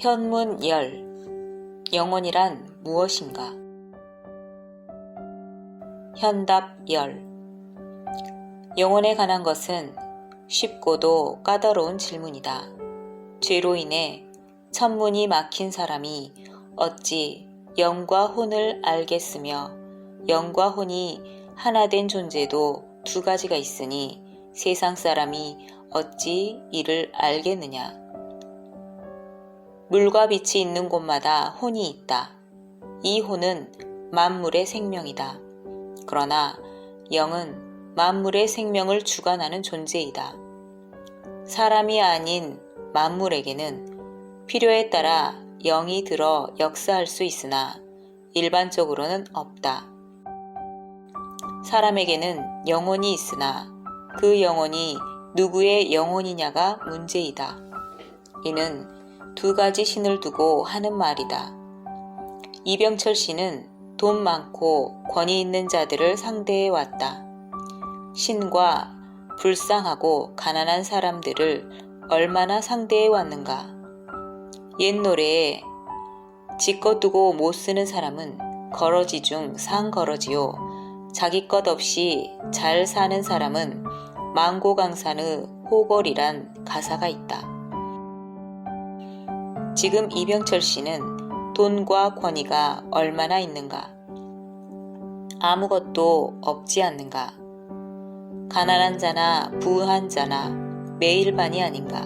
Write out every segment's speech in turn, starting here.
현문 열 영혼이란 무엇인가? 현답 열 영혼에 관한 것은 쉽고도 까다로운 질문이다. 죄로 인해 천문이 막힌 사람이 어찌 영과 혼을 알겠으며 영과 혼이 하나 된 존재도 두 가지가 있으니 세상 사람이 어찌 이를 알겠느냐. 물과 빛이 있는 곳마다 혼이 있다. 이 혼은 만물의 생명이다. 그러나 영은 만물의 생명을 주관하는 존재이다. 사람이 아닌 만물에게는 필요에 따라 영이 들어 역사할 수 있으나 일반적으로는 없다. 사람에게는 영혼이 있으나 그 영혼이 누구의 영혼이냐가 문제이다. 이는 두 가지 신을 두고 하는 말이다. 이병철 씨는 돈 많고 권위 있는 자들을 상대해 왔다. 신과 불쌍하고 가난한 사람들을 얼마나 상대해 왔는가. 옛 노래에 지껏 두고 못 쓰는 사람은 거러지 중 상거러지요. 자기 것 없이 잘 사는 사람은 망고강산의 호걸이란 가사가 있다. 지금 이병철 씨는 돈과 권위가 얼마나 있는가? 아무것도 없지 않는가? 가난한 자나 부한 자나 매일반이 아닌가?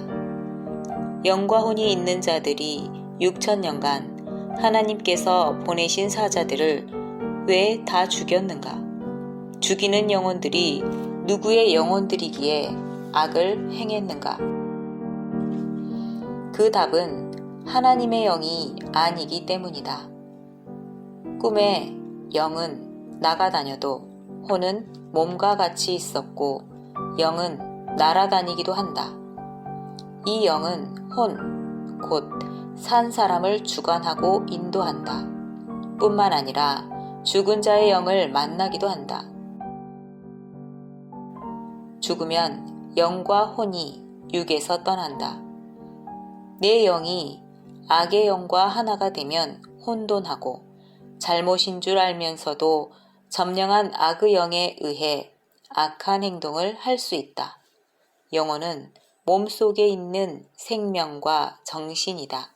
영과 혼이 있는 자들이 6천년간 하나님께서 보내신 사자들을 왜 다 죽였는가? 죽이는 영혼들이 누구의 영혼들이기에 악을 행했는가? 그 답은 하나님의 영이 아니기 때문이다. 꿈에 영은 나가다녀도 혼은 몸과 같이 있었고 영은 날아다니기도 한다. 이 영은 혼, 곧 산 사람을 주관하고 인도한다. 뿐만 아니라 죽은 자의 영을 만나기도 한다. 죽으면 영과 혼이 육에서 떠난다. 내 영이 악의 영과 하나가 되면 혼돈하고 잘못인 줄 알면서도 점령한 악의 영에 의해 악한 행동을 할 수 있다. 영혼은 몸 속에 있는 생명과 정신이다.